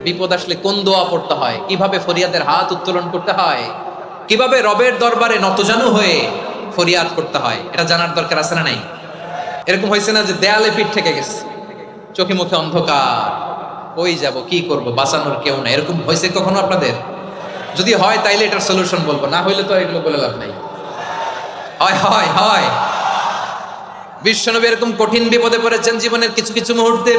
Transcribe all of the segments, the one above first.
বিপদ আসলে কোন দোয়া পড়তে হয়? কীভাবে ফরিয়াদের হাত উত্তোলন করতে হয়? কীভাবে রবের দরবারে নতজানু হয়ে ফরিয়াদ করতে হয়? এটা জানার দরকার আছে না নাই? এরকম হয়েছে না যে দেয়ালে পিঠ থেকে গেছে। চোখে মুখে অন্ধকার। কই যাব, কি করব, বাঁচানোর কেউ না এরকম হয়েছে কখনো আপনাদের? যদি হয় তাইলে এটার সলিউশন বলব। না হইলে তো এগুলো বলে লাভ নাই। হয় হয় হয়। বিশ্বনবী এরকম কঠিন বিপদে পড়েছেন জীবনের কিছু কিছু মুহূর্তে।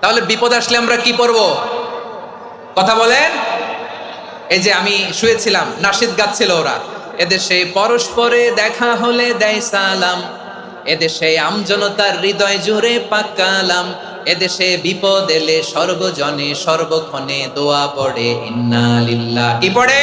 তাহলে বিপদ আসলে আমরা কি করব কথা বলেন? এই যে আমি শুয়েছিলাম, নাসিদ গাচ্ছিল ওরা। এদেশে পরস্পরে দেখা হলে দেয় সালাম। এদেশে আমজনতার হৃদয় জুড়ে পাকালাম এদেশে বিপদ এলে সর্বজনে সর্বক্ষণে দোয়া পড়ে, ইন্না লিল্লাহ। কি পড়ে?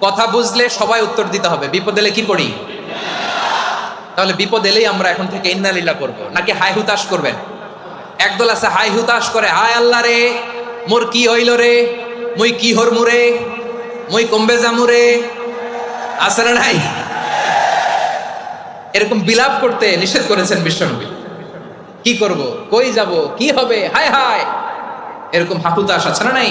কথা বুঝলে সবাই উত্তর দিতে হবে। বিপদ এলে কি করি? তাহলে বিপদ এলেই আমরা এখন থেকে ইন্নালিল্লাহ করব। নাকি হাই হুতাশ করবেন? একদল আছে হাই হুতাশ করে, হায় আল্লাহ রে, মোর কি হইল রে? মুই কি হর মুরে মুই কমবে জামুরে আছে না নাই? এরকম বিলাপ করতে নিষেধ করেছেন বিশ্বনবী। কি করব? কই যাব? কি হবে? হায় হায়! এরকম হাহুতাশ আছে না নাই?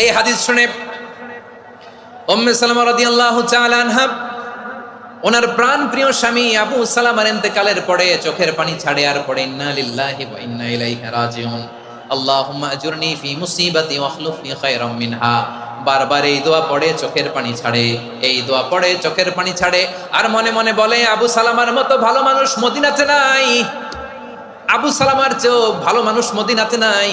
এই হাদিস শুনে উম্মে সালামা রাদিয়াল্লাহু ওনার প্রাণ প্রিয় স্বামী আবু সালামার ইন্তেকালের পরে চোখের পানি ছাড়ে আর পড়ে, ইন্না লিল্লাহি ওয়া ইন্না ইলাইহি বারবার এই দোয়া পড়ে, চোখের পানি ছাড়ে, এই দোয়া পড়ে, চোখের পানি ছাড়ে, আর মনে মনে বলে, আবু সালামার মতো ভালো মানুষ মদিনাতে নাই। আবু সালামার চেয়েও ভালো মানুষ মদিনাতে নাই।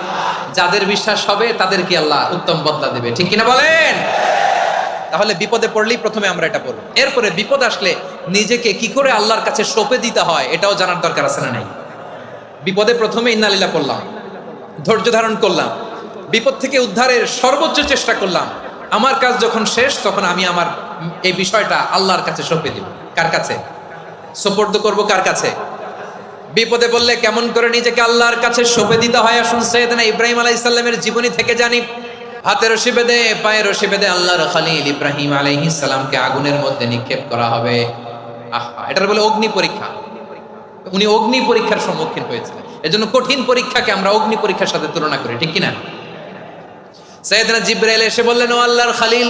যাদের বিশ্বাস হবে তাদের কি আল্লাহ উত্তম বদলা দেবে। ঠিক কিনা বলেন? তাহলে বিপদে পড়লেই প্রথমে আমরা এটা পড়ব। এরপরে বিপদ আসলে নিজেকে কি করে আল্লাহর কাছে সঁপে দিতে হয়, এটাও জানার দরকার আছে না নাই? বিপদে প্রথমে ইন্নালিল্লাহ করলাম ধৈর্য ধারণ করলাম, বিপদ থেকে উদ্ধারের সর্বোচ্চ চেষ্টা করলাম। আমার কাজ যখন শেষ, তখন আমি আমার এই বিষয়টা আল্লাহর কাছে সঁপে দিব। কার কাছে? সোপর্দ করব কার কাছে? বিপদে বললে কেমন করে নিজেকে আল্লাহর কাছে সঁপে দিতে হয়? আসুন সৈয়দনা ইব্রাহিম আলাইহিস সালামের জীবনী থেকে জানি। হাতে রশি বেঁধে, পায়ে রশি বেঁধে আল্লাহর খালিল ইব্রাহিম আলাইহিস সালামকে আগুনের মধ্যে নিক্ষেপ করা হবে। আহা, এটার বলে অগ্নি পরীক্ষা। উনি অগ্নি পরীক্ষার সম্মুখীন হয়েছিলেন। এজন্য কঠিন পরীক্ষাকে আমরা অগ্নি পরীক্ষার সাথে তুলনা করি, ঠিক কিনা? সৈয়দনা জিব্রাইল এসে বললেন, ও আল্লাহর খালিল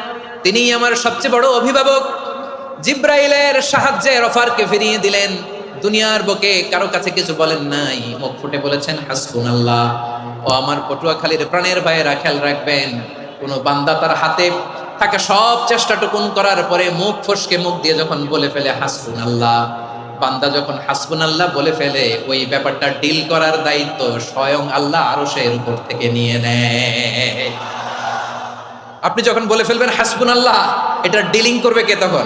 তিনি আমার সবচেয়ে বড় অভিভাবক। জিব্রাইলের সাহায্যে রফারকে ফিরিয়ে দিলেন। দুনিয়ার বুকে কারও কাছে কিছু বলেন নাই। মুখ ফুটে বলেছেন হাসবুন আল্লাহ ও আমার পটুয়াখালীর প্রাণের ভাইয়েরা খেয়াল রাখবেন, কোনো বান্দা তার হাতে থাকে সব চেষ্টাটুকুন করার পরে মুখ ফসকে মুখ দিয়ে যখন বলে ফেলে হাসবুন আল্লাহ বান্দা যখন হাসবুন আল্লাহ বলে ফেলে, ওই ব্যাপারটা ডিল করার দায়িত্ব স্বয়ং আল্লাহ আরও এর উপর থেকে নিয়ে নেয়। আপনি যখন বলে ফেলবেন হাসবুন আল্লাহ এটা ডিলিং করবে কে তখন?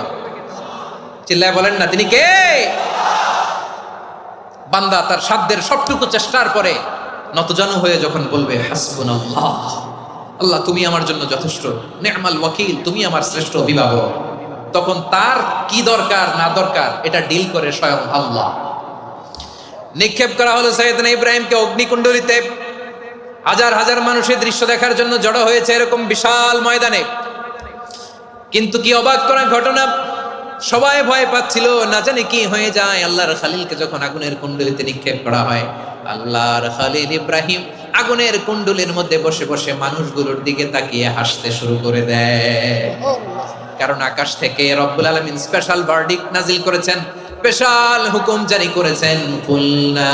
চিল্লায় বলেন না, তিনি কে? বান্দা তার সাধ্যের সবটুকু চেষ্টার পরে নতজানু হয়ে যখন বলবে হাসবুন আল্লাহ আল্লাহ তুমি আমার জন্য যথেষ্ট। নেহমাল ওয়াকিল, তুমি আমার শ্রেষ্ঠ অভিভাবক। তখন তার কি দরকার, না দরকার, এটা ডিল করে স্বয়ং আল্লাহ। নিক্ষেপ করা হলো সৈয়দনা ইব্রাহিমকে অগ্নিকুণ্ডলিতে। হাজার হাজার মানুষের দৃশ্য দেখার জন্য জড়ো হয়েছে এরকম বিশাল ময়দানে। কিন্তু কি অবাক করা ঘটনা? সবাই ভয় পাচ্ছিল, না জানি কি হয়ে যায়। আল্লাহর খালিলকে যখন আগুনের কুণ্ডলিতে নিক্ষেপ করা হয়, আল্লাহর খালিল ইব্রাহিম আগুনের কুণ্ডলির মধ্যে বসে বসে মানুষগুলোর দিকে তাকিয়ে হাসতে শুরু করে দেয়। কারণ আকাশ থেকে রব্বুল আলমিন স্পেশাল ভার্ডিক নাজিল করেছেন স্পেশাল হুকুম জারি করেছেন কুল্লা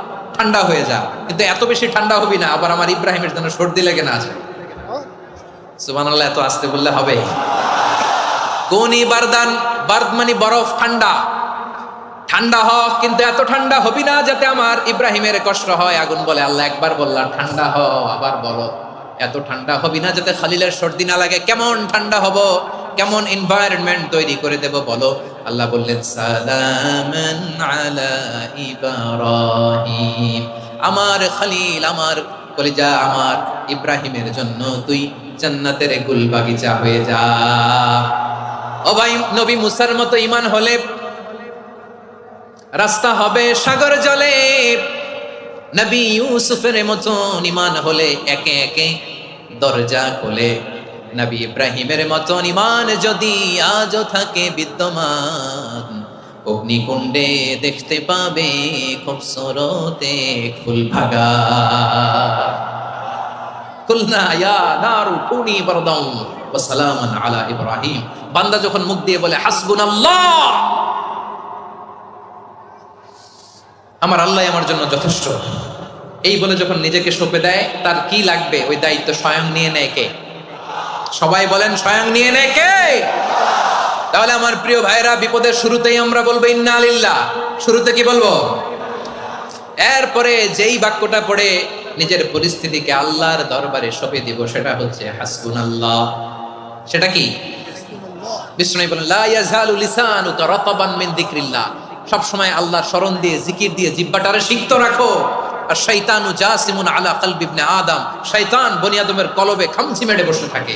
ঠান্ডা হয়ে যা। কিন্তু এত বেশি ঠান্ডা হবি না, আবার আমার ইব্রাহিমের জন্য সর্দি লেগে না যায়। সুবান আল্লাহ এত আসতে বললে হবে। কোনি বারদান বার্দ মানে বরফ, ঠান্ডা। ঠান্ডা হ কিন্তু এত ঠান্ডা হবি না যাতে আমার ইব্রাহিমের কষ্ট হয়। আগুন বলে, আল্লাহ একবার বললাম, ঠান্ডা হ আবার বলো। এত ঠান্ডা হবি না যাতে খালিলের সর্দি না লাগে। কেমন ঠান্ডা হব? কেমন এনভায়রনমেন্ট তৈরি করে দেব বলো? আল্লাহ বললেন, সালামান আলা ইব্রাহিম। আমার খালিল, আমার কলিজা আমার ইব্রাহিমের জন্য তুই জান্নাতের গুল বাগিচা হয়ে যা। ও ভাই, নবী মুসার মতো ইমান হলে রাস্তা হবে সাগর জলে। নবী ইউসুফের মতন ইমান হলে একে একে দরজা খোলে। নবী ইব্রাহিমের মতন ইমান যদি আজও থাকে বিদ্যমান, অগ্নিকুণ্ডে দেখতে পাবে খুব সরতে ফুল ভাগা। বান্দা যখন মুখ দিয়ে বলে, হাসবুনাল্লাহ! আমার আল্লাহ আমার জন্য যথেষ্ট। এই বলে যখন নিজেকে সঁপে দেয়, তার কি লাগবে? ওই দায়িত্ব স্বয়ং নিয়ে নেয় কে? সবাই বলেন স্বয়ং নিয়ে নে কে? তাহলে আমার প্রিয় ভাইরা, বিপদের শুরুতেই আমরা বলব, ইন্না আলিল্লাহ শুরুতে কি বলব? এরপরে যেই বাক্যটা পড়ে নিজের পরিস্থিতিকে আল্লাহর দরবারে সঁপে দিব, সেটা হচ্ছে হাসবুন আল্লাহ সেটা কি? বিষ্ণু বলেন, লা ইয়াজালু লিসানুকা রাতাবান মিন যিকরিল্লাহ। সব সময় আল্লাহর স্মরণ দিয়ে, জিকির দিয়ে, জিহ্বাটারে সিক্ত রাখো। আর শয়তানু জাসিমুন আলা কলবি ইবনে আদম। শয়তান বনি আদমের কলবে খামচি মেরে বসে থাকে।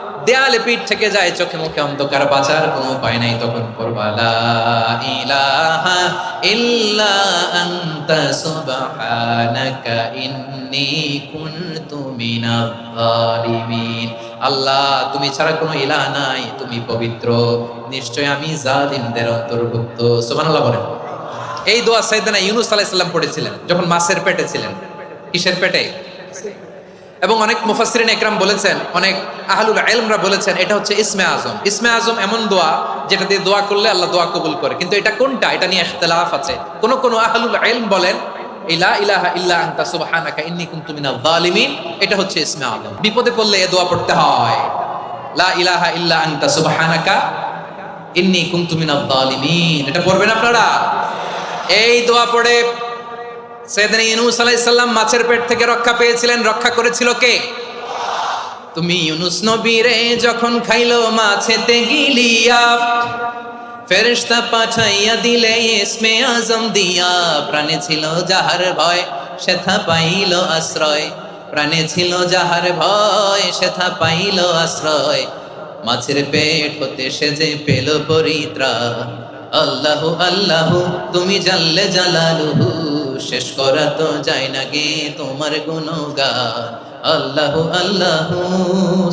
দেয়ালে পিঠ থেকে যায়, চোখে মুখে অন্ধকার বাঁচার কোনো উপায় নাই তখন লা ইলাহা ইল্লা আল্লাহ, তুমি ছাড়া কোনো ইলাহ নাই, তুমি পবিত্র। নিশ্চয় আমি জালিমদের অন্তর্ভুক্ত। সুবহানাল্লাহ বলেন। এই দোয়া সাইদানা ইউনুস আলাইসাল্লাম পড়েছিলেন, যখন মাছের পেটে ছিলেন। কিসের পেটে? এবং অনেক মুফাসসিরিন একরাম বলেছেন, অনেক আহলুল ইলমরা বলেছেন, এটা হচ্ছে ইসমে আজম। ইসমে আজম এমন দোয়া যেটা দিয়ে দোয়া করলে আল্লাহ দোয়া কবুল করে। কিন্তু এটা কোনটা? এটা নিয়ে ইখতিলাফ আছে। কোন কোন আহলুল ইলম বলেন ইলা ইলাহা এটা হচ্ছে আজম। বিপদে পড়লে দোয়া পড়তে হয়। লা ইলাহা এটা আপনারা? এই দোয়া পড়ে সেদিন ইউনুস আলাইসাল্লাম মাছের পেট থেকে রক্ষা পেয়েছিলেন। রক্ষা করেছিল কে? তুমি ইউনুস নবীরে যখন খাইলো মাছেতে গিলিয়া ফেরেশতা পাঠাইয়া দিলে ইসমে আজম দিয়া। প্রাণে ছিল যাহার ভয়, সেথা পাইল আশ্রয়। প্রাণে ছিল যাহার ভয়, সেথা পাইল আশ্রয়। মাছের পেট হতে সে যে পেল পরিত্রা আল্লাহু আল্লাহু, তুমি জানলে জালালুহু। শেষ করা তো যায় না গে তোমার গুণগান। আল্লাহু আল্লাহু।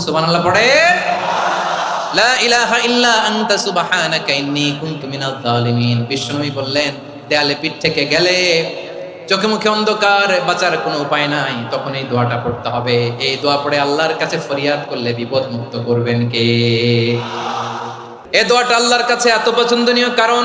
সুবহানাল্লাহ পড়ে। লা ইলাহা ইল্লা আনতা সুবহানাকা কুনতু মিনাজ জালিমিন বিষ্ণুবী বললেন, দেয়ালে পিঠ থেকে গেলে চোখে মুখে অন্ধকার বাঁচার কোনো উপায় নাই, তখন এই দোয়াটা পড়তে হবে। এই দোয়া পড়ে আল্লাহর কাছে ফরিয়াদ করলে বিপদ মুক্ত করবেন কে? এ দোয়াটা আল্লাহর কাছে এত পছন্দনীয় কারণ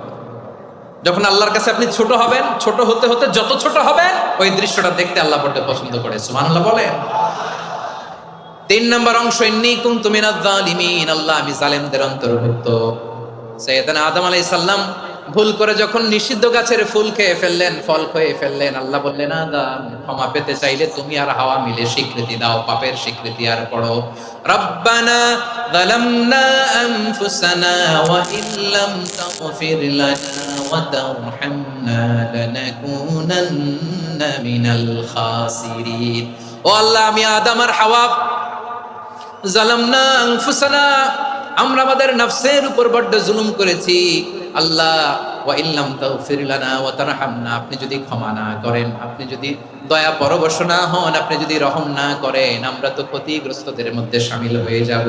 যখন আল্লাহর কাছে আপনি ছোট হবেন, ছোট হতে হতে যত ছোট হবেন, ওই দৃশ্যটা দেখতে আল্লাহ বড় পছন্দ করে। সুমান আল্লাহ বলেন তিন নম্বর অংশ ইন্নিকুম তুমি না জালিমিন আল্লাহ আমি জালেমদের অন্তর্ভুক্ত। সৈয়দনা আদম আলাইহিস সালাম ভুল করে যখন নিষিদ্ধ গাছের ফুল খেয়ে ফেললেন, ফল খেয়ে ফেললেন, আল্লাহ বললেন ক্ষমা পেতে চাইলে তুমি আর হাওয়া মিলে স্বীকৃতি দাও, পাপের স্বীকৃতি আর পড়ো রব্বানা মিনাল খাসিরিন। ও আল্লাহ, আমি আদম আর হাওয়া জালামনা আনফুসানা আমরা আমাদের নফসের উপর বড্ড জুলুম করেছি। আল্লাহ ওয়া ইল্লাম তাগফির লানা ওয়া তারহামনা আপনি যদি ক্ষমা না করেন, আপনি যদি দয়া পরবশ না হন, আপনি যদি রহম না করেন, আমরা তো ক্ষতিগ্রস্তদের মধ্যে শামিল হয়ে যাব।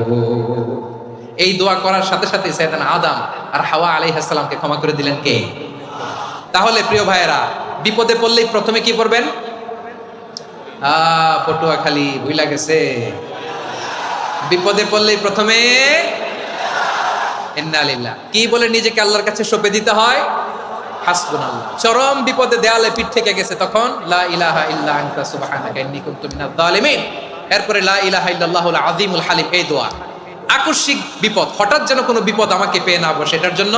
এই দোয়া করার সাথে সাথে সাইয়েদানা আদম আর হাওয়া আলাইহিস সালামকে ক্ষমা করে দিলেন কে? তাহলে প্রিয় ভাইয়েরা, বিপদে পড়লেই প্রথমে কি করবেন আ, পটুয়াখালী, ভুইলা গেছে। বিপদে পড়লেই প্রথমে ইন্নালিল্লাহ কি বলে নিজেকে আল্লাহর কাছে সঁপে দিতে হয়? হাসবুনাল্লাহ। চরম বিপদে দেয়ালে পিঠ থেকে গেছে তখন, লা ইলাহা ইল্লা আনতা সুবহানাকা ইন্নী কুনতু মিনাজ জালিমিন এরপরে লা ইলাহা ইল্লাল্লাহুল আযীমুল হালিম, এই দোয়া। আকস্মিক বিপদ, হঠাৎ যেন কোনো বিপদ আমাকে পেয়ে না বসে, এটার জন্য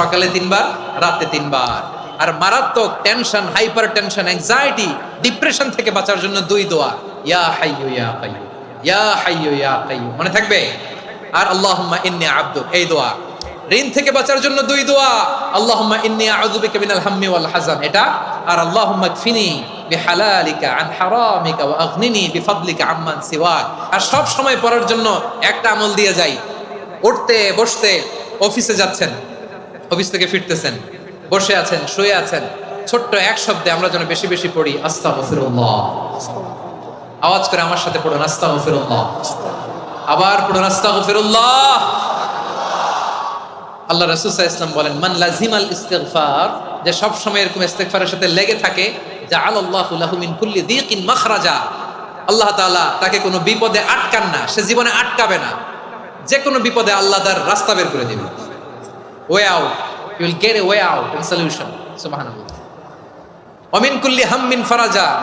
সকালে তিনবার, রাতে তিনবার। আর মারাত্মক tension hypertension anxiety depression থেকে বাঁচার জন্য দুই দোয়া। মনে থাকবে? আর আল্লাহুম্মা ইন্নী আবদুক এই দোয়া। ঋণ থেকে বাঁচার জন্য দুই দোয়া। আল্লাহুম্মা হাম্মি ওয়াল এটা। আর আল্লাহুম্মা আর সব সময় পড়ার জন্য একটা আমল দিয়ে যাই। উঠতে, বসতে, অফিসে যাচ্ছেন, অফিস থেকে ফিরতেছেন, বসে আছেন, শুয়ে আছেন, ছোট্ট এক শব্দে আমরা যেন বেশি বেশি পড়ি। আস্তাগফিরুল্লাহ। আওয়াজ করে আমার সাথে পড়ুন, আস্তাগফিরুল্লাহ। আবার পড়ুন, আস্তাগফিরুল্লাহ। আল্লাহ রাসূল আলাইহি বলেন, মান লাজিমাল ইস্তিগফার, যে সব সময় এরকম ইস্তিগফারের সাথে লেগে থাকে, জাআলাল্লাহু লাহু মিন কুল্লি দিকিন মাখরাজা। আল্লাহ তাআলা তাকে কোনো বিপদে আটকান না, সে জীবনে আটকাবে না। যে কোনো বিপদে আল্লাহ তার রাস্তা বের করে দিবে way out you will get a way out and solution সুবহানাল্লাহ। অমিন কুল্লি হাম্মিন ফারাজা।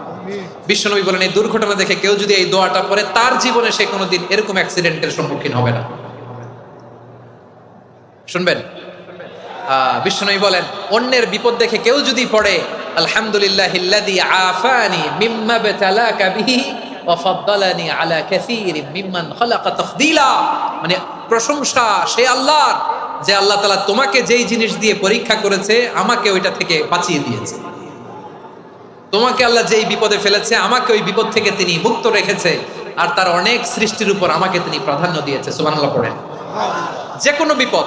বিশ্বনবী বলেন, এই দুর্ঘটনা দেখে কেউ যদি এই দোয়াটা পড়ে, তার জীবনে সে কোনোদিন এরকম অ্যাক্সিডেন্টের সম্মুখীন হবে না। শুনবেন? বিশ্বনবী বলেন, অন্যের বিপদ দেখে কেউ যদি পড়ে আলহামদুলিল্লাহ মানে তোমাকে যেই জিনিস দিয়ে পরীক্ষা করেছে, আমাকে ওইটা থেকে বাঁচিয়ে দিয়েছে। তোমাকে আল্লাহ যেই বিপদে ফেলেছে, আমাকে ওই বিপদ থেকে তিনি মুক্ত রেখেছে আর তার অনেক সৃষ্টির উপর আমাকে তিনি প্রাধান্য দিয়েছে। সুবহানাল্লাহ পড়েন। যে কোনো বিপদ,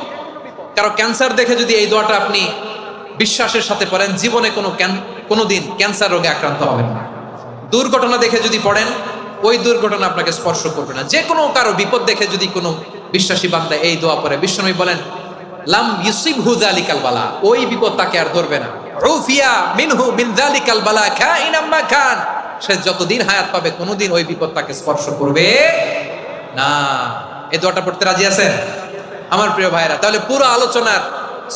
কারও ক্যান্সার দেখে যদি এই দোয়াটা আপনি বিশ্বাসের সাথে পড়েন, জীবনে কোনো কোনোদিন ক্যান্সার রোগে আক্রান্ত হবেন না। দুর্ঘটনা দেখে যদি পড়েন, ওই দুর্ঘটনা আপনাকে স্পর্শ করবে না। যে কোনো কারও বিপদ দেখে যদি কোনো বিশ্বাসী বান্দা এই দোয়া পড়ে, বিশ্বনবী বলেন, লাম ইউসিব হু জালিকাল বালা ওই বিপদ তাকে আর ধরবে না। মিনহু মিন বালা খাইনাম মা খান সে যতদিন হায়াত পাবে, কোনোদিন ওই বিপদ তাকে স্পর্শ করবে না। এই দোয়াটা পড়তে রাজি আছেন? আমার প্রিয় ভাইরা তাহলে পুরো আলোচনার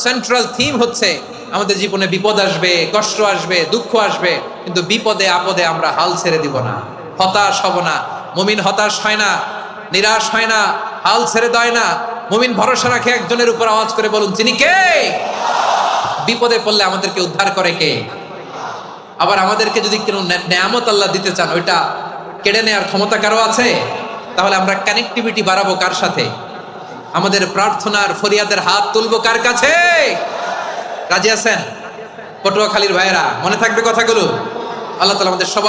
সেন্ট্রাল থিম হচ্ছে, আমাদের জীবনে বিপদ আসবে, কষ্ট আসবে, দুঃখ আসবে, কিন্তু বিপদে আপদে আমরা হাল ছেড়ে দিব না। হতাশ হব না। মুমিন হতাশ হয় না, নিরাশ হয় না, হাল ছেড়ে দেয় না। মুমিন ভরসা রাখে একজনের উপর আওয়াজ করে বলুন, তিনি কে? বিপদে পড়লে আমাদেরকে উদ্ধার করে কে? আবার আমাদেরকে যদি কোনো নেয়ামত আল্লাহ দিতে চান, ওইটা কেড়ে নেওয়ার ক্ষমতা কারও আছে? তাহলে আমরা কানেক্টিভিটি বাড়াবো কার সাথে? আমাদের প্রার্থনার ফরিয়াদের হাত তুলবো কার কাছে? রাজি আছেন? পটুয়াখালীর ভাইয়েরা, মনে থাকবে কথাগুলো? আল্লাহ তালা আমাদের সবাই